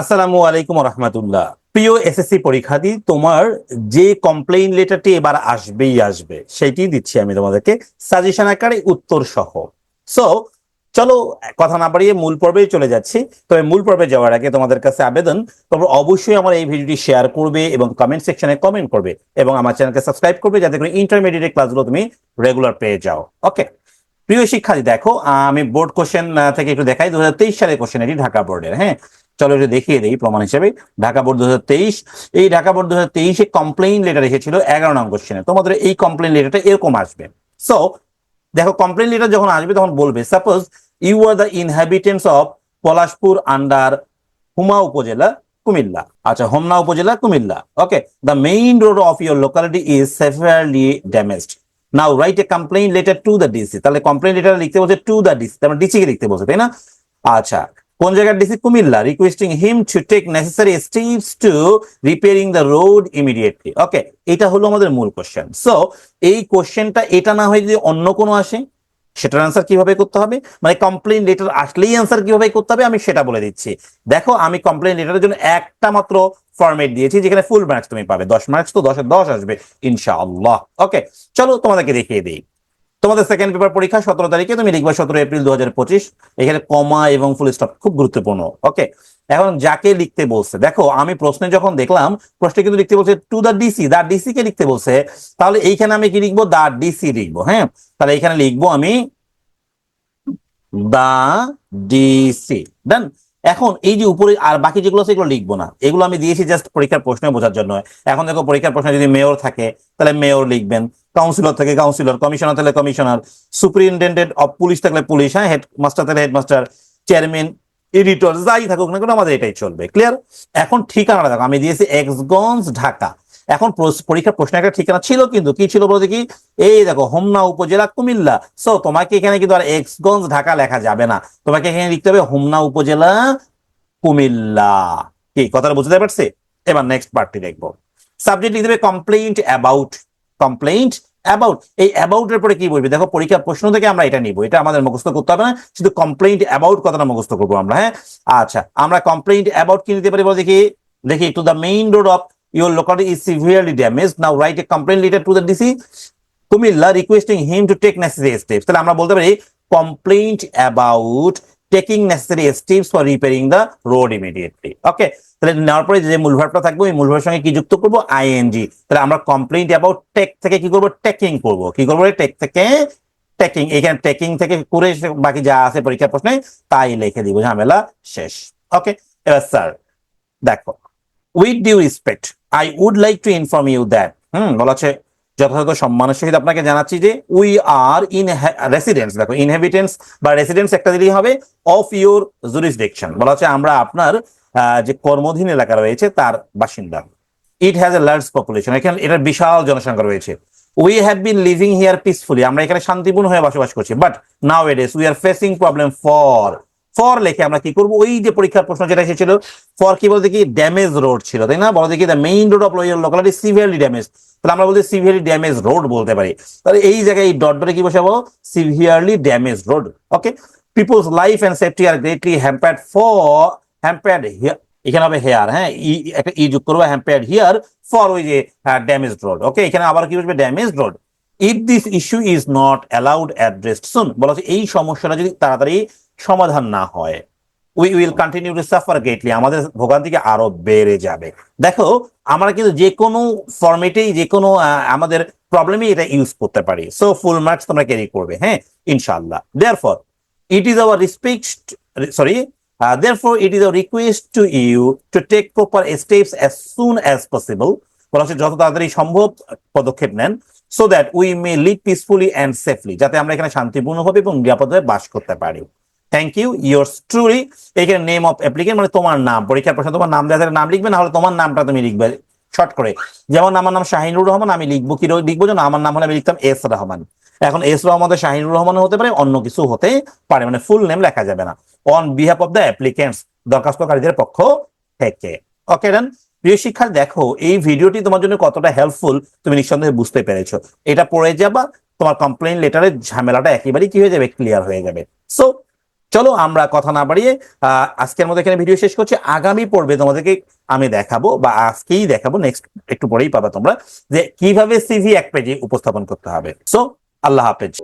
আসসালামু আলাইকুম রহমতুল্লাহ প্রিয় এসএসসি পরীক্ষার্থী, তোমার যে কমপ্লেইন লেটারটি এবার আসবেই আসবে সেটি দিচ্ছি আমি তোমাদেরকে। সাজেশন আকারে উত্তর সহ। সো চলো, কথা না বাড়িয়ে মূল পর্বে চলে যাচ্ছি। তবে মূল পর্বে যাওয়ার আগে তোমাদের কাছে আবেদন, তোমরা অবশ্যই আমার এই ভিডিওটি শেয়ার করবে এবং কমেন্ট সেকশনে কমেন্ট করবে এবং আমার চ্যানেলকে সাবস্ক্রাইব করবে যাতে করে ইন্টারমিডিয়েট ক্লাসগুলো তুমি রেগুলার পেয়ে যাও। ওকে প্রিয় শিক্ষার্থী, দেখো, আমি বোর্ড কোশ্চেন থেকে একটু দেখাই। দু হাজার তেইশ সালের কোশ্চেন এটি ঢাকা বোর্ডের হ্যাঁ? চলো একটু দেখিয়ে দিই প্রমাণ হিসেবে। ঢাকা বোর্ড দু হাজার তেইশ, এই ঢাকা বোর্ড দু হাজার কমপ্লেইন লেটার এসেছিল এগারো নং কোশ্চেনে তোমাদের এই কমপ্লেইন লেটারটা এরকম আসবে। সো দেখো কমপ্লেইন লেটার যখন আসবে তখন বলবে suppose you are the inhabitants of Palashpur under হুমা উপজেলা কুমিল্লা। আচ্ছা হোমনা উপজেলা Comilla. Okay the main road of your locality is severely damaged now write a complaint letter to the DC তাহলে কমপ্লেইন লেটার লিখতে বলছে টু দ্য ডিসি তার DC কে লিখতে বলছে, তাই না? আচ্ছা কোন জায়গার DC? Comilla. Requesting him to take necessary steps to repairing the road immediately okay এটা হলো আমাদের মূল কোশ্চেন সো এই কোশ্চেনটা এটা না হয়ে যদি অন্য কোনো আসে, সেটার অ্যান্সার কীভাবে করতে হবে? মানে কমপ্লেন লেটার আসলেই অ্যান্সার কীভাবে করতে হবে? আমি সেটা বলে দিচ্ছি। দেখো, আমি কমপ্লেন লেটারের জন্য একটা মাত্র ফরম্যাট দিয়েছি, যেখানে ফুল মার্কস তুমি পাবে। দশ মার্কস তো দশে দশ আসবে, ইনশাআল্লাহ। ওকে চলো তোমাদেরকে দেখিয়ে দিই। তোমাদের সেকেন্ড পেপার পরীক্ষা সতেরো তারিখে, তুমি লিখবা সতেরো এপ্রিল দু হাজার পঁচিশ। এখানে কমা এবং ফুল স্টপ খুব গুরুত্বপূর্ণ ওকে এখন যাকে লিখতে বলছে, দেখো, আমি প্রশ্নে যখন দেখলাম, প্রশ্নে কিন্তু লিখতে বলছে to the DC the DC কে লিখতে বলছে, তাহলে এইখানে আমি কি লিখব? দা ডিসি লিখব হ্যাঁ? তাহলে এখানে লিখব আমি দা ডিসি দেন এখন এই যে উপরে আর বাকি যেগুলো আছে, এগুলো লিখব না। এগুলো আমি দিয়েছি জাস্ট পরীক্ষার প্রশ্ন বোঝার জন্য। এখন দেখো, পরীক্ষার প্রশ্নে যদি মেয়র থাকে, তাহলে মেয়র লিখবেন। কাউন্সিলর থেকে কাউন্সিলর কমিশনার থাকলে কমিশনার সুপ্রিনটেন্ডেন্ট অফ পুলিশ থাকলে পুলিশ হ্যাঁ হেড মাস্টার থাকলে হেডমাস্টার চেয়ারম্যান এডিটর যাই থাকুক না কেন, আমাদের এটাই চলবে ক্লিয়ার এখন ঠিকানাটা দেখো, আমি দিয়েছি এক্সগঞ্জ, ঢাকা। এখন পরীক্ষার প্রশ্ন একটা ঠিকানা ছিল কিন্তু, কি ছিল বলতে কি এই দেখো, হোমনা উপজেলা, কুমিল্লা। সো তোমাকে এখানে কিন্তু আর এক্সগঞ্জ, ঢাকা লেখা যাবে না। তোমাকে এখানে লিখতে হবে হোমনা উপজেলা, কুমিল্লা। কি, কথাটা বুঝতে পারছি? এবার নেক্সট পার্টটি দেখব। সাবজেক্ট লিখতে হবে কমপ্লেইন্ট অ্যাবাউট কমপ্লেইন্ট অ্যাবাউট এই অ্যাবাউট এর পরে কি বলবি? দেখো, পরীক্ষার প্রশ্ন থেকে আমরা এটা নিব। এটা আমাদের মুখস্থ করতে হবে না। শুধু কমপ্লেইন্ট অ্যাবাউট কথাটা মুখস্থ করব আমরা হ্যাঁ? আচ্ছা আমরা কমপ্লেইন্ট অ্যাবাউট কি নিতে পারি বলে দেখি? দেখি to the main road of your locality is severely damaged. Now write a complaint letter to the DC Comilla requesting him to take necessary steps. তাহলে আমরা বলতে পারি, complaint about taking necessary steps for repairing the road immediately. Okay তাহলে নেওয়ার পরে যে মূল ভার্বটা থাকবে, ওই মূল সঙ্গে কি যুক্ত করব? আইএনজি তাহলে আমরা কমপ্লেইন্ট অ্যাবাউট টেক থেকে কি করব? টেকিং করব। কি করব? টেক থেকে টেকিং এখানে টেকিং থেকে করে বাকি যা আছে পরীক্ষার প্রশ্নে, তাই লিখে দিব। ঝামেলা শেষ। ওকে এবার স্যার দেখো। With due respect I would like to inform you that hmm, বলা আছে যথাযথ সম্মানের সহিত আপনাকে জানাচ্ছি যে উই আর ইন রেসিডেন্স দেখো ইনহেবিটেন্স বা রেসিডেন্স একটা দিলেই হবে অফ ইউর জুরিসডিকশন বলা হচ্ছে আমরা আপনার যে কর্মধীন এলাকা রয়েছে তার বাসিন্দা। It has a large population এখানে এটার বিশাল জনসংখ্যা রয়েছে। We have been living here peacefully আমরা এখানে শান্তিপূর্ণ হয়ে বসবাস করছি। But now it is we are facing problem for for লেখে আমরা কি করব? ওই যে পরীক্ষার প্রশ্ন যেটা এসেছিল, ফর কি বলতে কি? ড্যামেজ রোড ছিল, তাই না? বলতে কি the main road of locality severely damage তাহলে আমরা বলতে সিভিয়ারলি ড্যামেজ রোড বলতে পারি। তাহলে এই জায়গায় এই ডট ডটে কি বসাবো? Severely damage road okay peoples life and safety are greatly hampered for hampered এখানে হবে হেয়ার হ্যাঁ? ই একটা ই যোগ করব হ্যাম্পার্ড হিয়ার ফর ওই যে ড্যামেজ রোড ওকে এখানে আবার কি বসবে? Damage road if this issue is not allowed addressed soon বলা এই সমস্যাটা যদি তাড়াতাড়ি সমাধান না হয়। We will continue to suffer greatly আমাদের ভোগান্তিকে আরও বেড়ে যাবে। দেখো, আমরা কিন্তু যে কোনো ফরম্যাটেই যে কোনো আমাদের প্রবলেমে এটা ইউজ করতে পারি। সো ফুল মার্কস তোমরা ক্যারি করবে হ্যাঁ? ইনশাআল্লাহ। There it is our respect sorry therefore it is a request to you to take proper steps as soon as possible বলা হচ্ছে, যত তাড়াতাড়ি সম্ভব পদক্ষেপ নেন so that we may live peacefully and safely যাতে আমরা এখানে শান্তিপূর্ণভাবে এবং নিরাপদে বাস করতে পারি। থ্যাংক ইউ ইয়োর্স ট্রুলি এখানে নেম অফ অ্যাপ্লিকেন্ট মানে তোমার নাম, পরীক্ষার প্রশ্ন, তোমার নাম দেওয়া নাম লিখবে না হলে তোমার নামটা তুমি লিখবে শর্ট করে। যেমন আমার নাম শাহিনুর রহমান, আমি লিখব কি লিখব যেন আমার নাম হলে আমি লিখতাম এস রহমান। এখন এস রহমান শাহিনুর রহমান হতে পারে, অন্য কিছু হতে পারে মানে ফুল নেম লেখা যাবে না। On behalf of the applicants দরখাস্তকারীদের পক্ষ থেকে। ওকে দেন প্রিয় শিক্ষার দেখো, এই ভিডিওটি তোমার জন্য কতটা হেল্পফুল তুমি নিঃসন্দেহে বুঝতে পেরেছ। এটা পড়ে যাবা, তোমার কমপ্লেন লেটারের ঝামেলাটা একেবারেই কি হয়ে যাবে ক্লিয়ার হয়ে যাবে। সো চলো আমরা কথা না বাড়িয়ে আজকের মতো এখানে ভিডিও শেষ করছি। আগামী পর্বে তোমাদেরকে আমি দেখাবো বা আজকেই দেখাবো নেক্সট একটু পরেই পাবা তোমরা, যে কীভাবে সিভি এক পেজে উপস্থাপন করতে হবে। সো আল্লাহ হাফেজ।